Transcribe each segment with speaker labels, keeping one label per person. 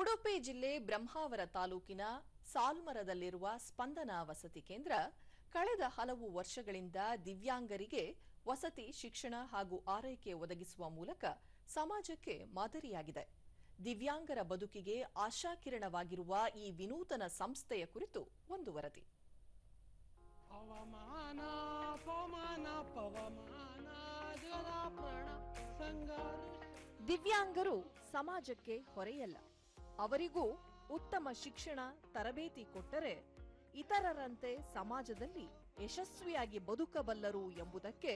Speaker 1: ಉಡುಪಿ ಜಿಲ್ಲೆ ಬ್ರಹ್ಮಾವರ ತಾಲೂಕಿನ ಸಾಲ್ಮರದಲ್ಲಿರುವ ಸ್ಪಂದನ ವಸತಿ ಕೇಂದ್ರ ಕಳೆದ ಹಲವು ವರ್ಷಗಳಿಂದ ದಿವ್ಯಾಂಗರಿಗೆ ವಸತಿ ಶಿಕ್ಷಣ ಹಾಗೂ ಆರೈಕೆ ಒದಗಿಸುವ ಮೂಲಕ ಸಮಾಜಕ್ಕೆ ಮಾದರಿಯಾಗಿದೆ. ದಿವ್ಯಾಂಗರ ಬದುಕಿಗೆ ಆಶಾಕಿರಣವಾಗಿರುವ ಈ ವಿನೂತನ ಸಂಸ್ಥೆಯ ಕುರಿತು ಒಂದು ವರದಿ. ದಿವ್ಯಾಂಗರು ಸಮಾಜಕ್ಕೆ ಹೊರೆಯಲ್ಲ. ಅವರಿಗೂ ಉತ್ತಮ ಶಿಕ್ಷಣ, ತರಬೇತಿ ಕೊಟ್ಟರೆ ಇತರರಂತೆ ಸಮಾಜದಲ್ಲಿ ಯಶಸ್ವಿಯಾಗಿ ಬದುಕಬಲ್ಲರು ಎಂಬುದಕ್ಕೆ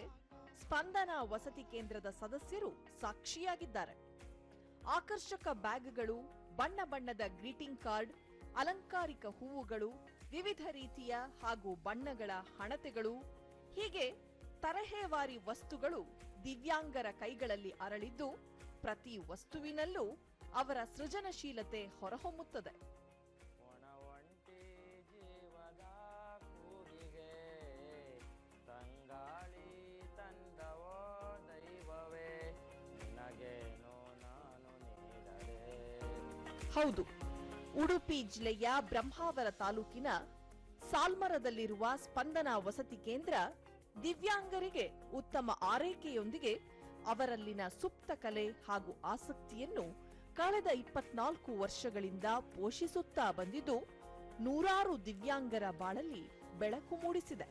Speaker 1: ಸ್ಪಂದನ ವಸತಿ ಕೇಂದ್ರದ ಸದಸ್ಯರು ಸಾಕ್ಷಿಯಾಗಿದ್ದಾರೆ. ಆಕರ್ಷಕ ಬ್ಯಾಗ್ಗಳು, ಬಣ್ಣ ಬಣ್ಣದ ಗ್ರೀಟಿಂಗ್ ಕಾರ್ಡ್, ಅಲಂಕಾರಿಕ ಹೂವುಗಳು, ವಿವಿಧ ರೀತಿಯ ಹಾಗೂ ಬಣ್ಣಗಳ ಹಣತೆಗಳು, ಹೀಗೆ ತರಹೇವಾರಿ ವಸ್ತುಗಳು ದಿವ್ಯಾಂಗರ ಕೈಗಳಲ್ಲಿ ಅರಳಿದ್ದು ಪ್ರತಿ ವಸ್ತುವಿನಲ್ಲೂ ಅವರ ಸೃಜನಶೀಲತೆ ಹೊರಹೊಮ್ಮುತ್ತದೆ.
Speaker 2: ತಂಗಾಳಿ ತಂದವೋ ದೈವವೇ ನಿನಗೇನೋ ನಾನು
Speaker 1: ಹೌದು ಉಡುಪಿ ಜಿಲ್ಲೆಯ ಬ್ರಹ್ಮಾವರ ತಾಲೂಕಿನ ಸಾಲ್ಮರದಲ್ಲಿರುವ ಸ್ಪಂದನ ವಸತಿ ಕೇಂದ್ರ ದಿವ್ಯಾಂಗರಿಗೆ ಉತ್ತಮ ಆರೈಕೆಯೊಂದಿಗೆ ಅವರಲ್ಲಿನ ಸುಪ್ತ ಕಲೆ ಹಾಗೂ ಆಸಕ್ತಿಯನ್ನು ಕಳೆದ ಇಪ್ಪತ್ನಾಲ್ಕು ವರ್ಷಗಳಿಂದ ಪೋಷಿಸುತ್ತಾ ಬಂದಿದ್ದು ನೂರಾರು ದಿವ್ಯಾಂಗರ ಬಾಳಲ್ಲಿ ಬೆಳಕು ಮೂಡಿಸಿದೆ.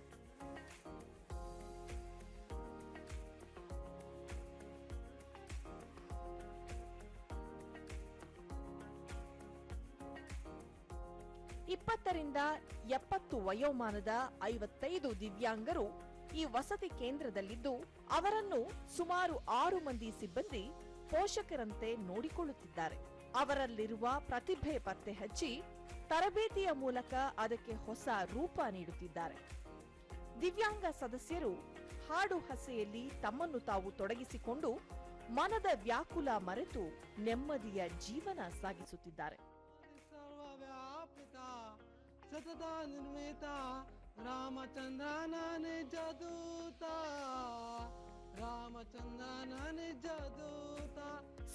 Speaker 1: ಇಪ್ಪತ್ತರಿಂದ ಎಪ್ಪತ್ತು ವಯೋಮಾನದ ಐವತ್ತೈದು ದಿವ್ಯಾಂಗರು ಈ ವಸತಿ ಕೇಂದ್ರದಲ್ಲಿದ್ದು ಅವರನ್ನು ಸುಮಾರು ಆರು ಮಂದಿ ಸಿಬ್ಬಂದಿ ಪೋಷಕರಂತೆ ನೋಡಿಕೊಳ್ಳುತ್ತಿದ್ದಾರೆ. ಅವರಲ್ಲಿರುವ ಪ್ರತಿಭೆ ಪತ್ತೆ ಹಚ್ಚಿ ತರಬೇತಿಯ ಮೂಲಕ ಅದಕ್ಕೆ ಹೊಸ ರೂಪ ನೀಡುತ್ತಿದ್ದಾರೆ. ದಿವ್ಯಾಂಗ ಸದಸ್ಯರು ಹಾಡು ಹಸೆಯಲ್ಲಿ ತಮ್ಮನ್ನು ತಾವು ತೊಡಗಿಸಿಕೊಂಡು ಮನದ ವ್ಯಾಕುಲ ಮರೆತು ನೆಮ್ಮದಿಯ ಜೀವನ ಸಾಗಿಸುತ್ತಿದ್ದಾರೆ.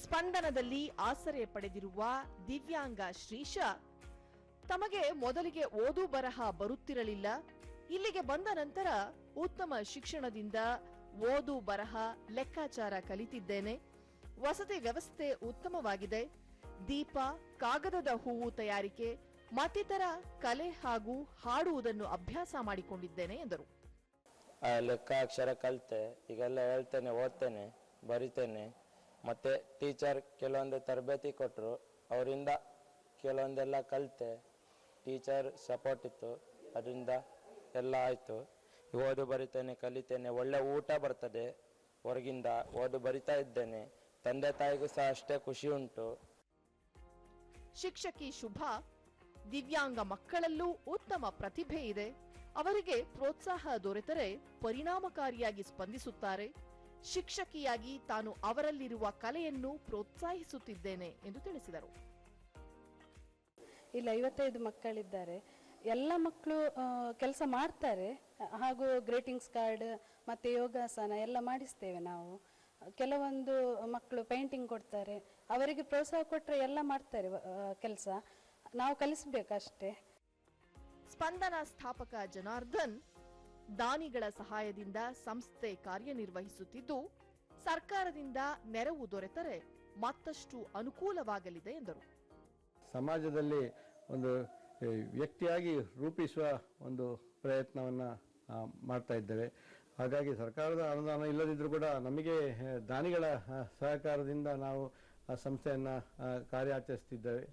Speaker 1: ಸ್ಪಂದನದಲ್ಲಿ ಆಸರೆ ಪಡೆದಿರುವ ದಿವ್ಯಾಂಗ ಶ್ರೀಶ, ತಮಗೆ ಮೊದಲಿಗೆ ಓದು ಬರಹ ಬರುತ್ತಿರಲಿಲ್ಲ. ಇಲ್ಲಿಗೆ ಬಂದ ನಂತರ ಉತ್ತಮ ಶಿಕ್ಷಣದಿಂದ ಓದು ಬರಹ ಲೆಕ್ಕಾಚಾರ ಕಲಿತಿದ್ದೇನೆ. ವಸತಿ ವ್ಯವಸ್ಥೆ ಉತ್ತಮವಾಗಿದೆ. ದೀಪ, ಕಾಗದದ ಹೂವು ತಯಾರಿಕೆ, ಮತ್ತಿತರ ಕಲೆ ಹಾಗೂ ಹಾಡುವುದನ್ನು ಅಭ್ಯಾಸ ಮಾಡಿಕೊಂಡಿದ್ದೇನೆ ಎಂದರು.
Speaker 2: ಆ ಲೆಕ್ಕ ಅಕ್ಷರ ಕಲಿತೆ, ಈಗೆಲ್ಲ ಹೇಳ್ತೇನೆ, ಓದ್ತೇನೆ, ಬರಿತೇನೆ. ಮತ್ತು ಟೀಚರ್ ಕೆಲವೊಂದು ತರಬೇತಿ ಕೊಟ್ಟರು ಅವರಿಂದ ಕೆಲವೊಂದೆಲ್ಲ ಕಲಿತೆ. ಟೀಚರ್ ಸಪೋರ್ಟ್ ಇತ್ತು, ಅದರಿಂದ ಎಲ್ಲ ಆಯಿತು. ಓದು, ಬರಿತೇನೆ, ಕಲಿತೇನೆ. ಒಳ್ಳೆ ಊಟ ಬರ್ತದೆ ಹೊರಗಿಂದ, ಓದು, ಬರಿತಾ ಇದ್ದೇನೆ. ತಂದೆ, ತಾಯಿಗೂ ಸಹ ಅಷ್ಟೇ ಖುಷಿ ಉಂಟು.
Speaker 1: ಶಿಕ್ಷಕಿ ಶುಭಾ, ದಿವ್ಯಾಂಗ ಮಕ್ಕಳಲ್ಲೂ ಉತ್ತಮ ಪ್ರತಿಭೆ ಇದೆ. ಅವರಿಗೆ ಪ್ರೋತ್ಸಾಹ ದೊರೆತರೆ ಪರಿಣಾಮಕಾರಿಯಾಗಿ ಸ್ಪಂದಿಸುತ್ತಾರೆ. ಶಿಕ್ಷಕಿಯಾಗಿ ತಾನು ಅವರಲ್ಲಿರುವ ಕಲೆಯನ್ನು ಪ್ರೋತ್ಸಾಹಿಸುತ್ತಿದ್ದೇನೆ ಎಂದು ತಿಳಿಸಿದರು.
Speaker 3: ಇಲ್ಲಿ, ಐವತ್ತೈದು ಮಕ್ಕಳಿದ್ದಾರೆ. ಎಲ್ಲ ಮಕ್ಕಳು ಕೆಲಸ ಮಾಡ್ತಾರೆ. ಹಾಗೂ ಗ್ರೀಟಿಂಗ್ಸ್ ಕಾರ್ಡ್ ಮತ್ತು ಯೋಗಾಸನ ಎಲ್ಲ ಮಾಡಿಸ್ತೇವೆ ನಾವು. ಕೆಲವೊಂದು ಮಕ್ಕಳು ಪೇಂಟಿಂಗ್ ಕೊಡ್ತಾರೆ. ಅವರಿಗೆ ಪ್ರೋತ್ಸಾಹ ಕೊಟ್ಟರೆ ಎಲ್ಲ ಮಾಡ್ತಾರೆ ಕೆಲಸ. ನಾವು ಕಲಿಸ್ಬೇಕಷ್ಟೇ.
Speaker 1: ಸ್ಪಂದನ ಸ್ಥಾಪಕ ಜನಾರ್ದನ್ ದಾನಿಗಳ ಸಹಾಯದಿಂದ ಸಂಸ್ಥೆ ಕಾರ್ಯನಿರ್ವಹಿಸುತ್ತಿದ್ದು, ಸರ್ಕಾರದಿಂದ ನೆರವು ದೊರೆತರೆ ಮತ್ತಷ್ಟು ಅನುಕೂಲವಾಗಲಿದೆ ಎಂದರು.
Speaker 4: ಸಮಾಜದಲ್ಲಿ ಒಂದು ವ್ಯಕ್ತಿಯಾಗಿ ರೂಪಿಸುವ ಒಂದು ಪ್ರಯತ್ನವನ್ನು ಮಾಡ್ತಾ ಇದ್ದೇವೆ. ಹಾಗಾಗಿ ಸರ್ಕಾರದ ಅನುದಾನ ಇಲ್ಲದಿದ್ದರೂ ಕೂಡ ನಮಗೆ ದಾನಿಗಳ ಸಹಕಾರದಿಂದ ನಾವು ಆ ಸಂಸ್ಥೆಯನ್ನು ಕಾರ್ಯಾಚರಿಸ್ತಿದ್ದೇವೆ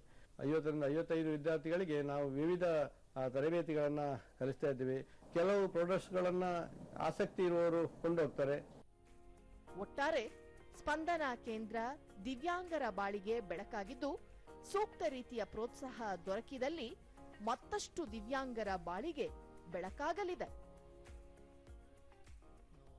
Speaker 4: ಐವತ್ತರಿಂದ ಐವತ್ತೈದು ವಿದ್ಯಾರ್ಥಿಗಳಿಗೆ ನಾವು ವಿವಿಧ ತರಬೇತಿಗಳನ್ನು ಕಲಿಸ್ತಾ ಇದ್ದೀವಿ. ಕೆಲವು ಪ್ರಾಡಕ್ಟ್ಸ್ಗಳನ್ನು ಆಸಕ್ತಿ ಇರುವವರು ಕೊಂಡೋಗ್ತಾರೆ.
Speaker 1: ಒಟ್ಟಾರೆ ಸ್ಪಂದನ ಕೇಂದ್ರ ದಿವ್ಯಾಂಗರ ಬಾಳಿಗೆ ಬೆಳಕಾಗಿದ್ದು, ಸೂಕ್ತ ರೀತಿಯ ಪ್ರೋತ್ಸಾಹ ದೊರಕಿದಲ್ಲಿ ಮತ್ತಷ್ಟು ದಿವ್ಯಾಂಗರ ಬಾಳಿಗೆ ಬೆಳಕಾಗಲಿದೆ.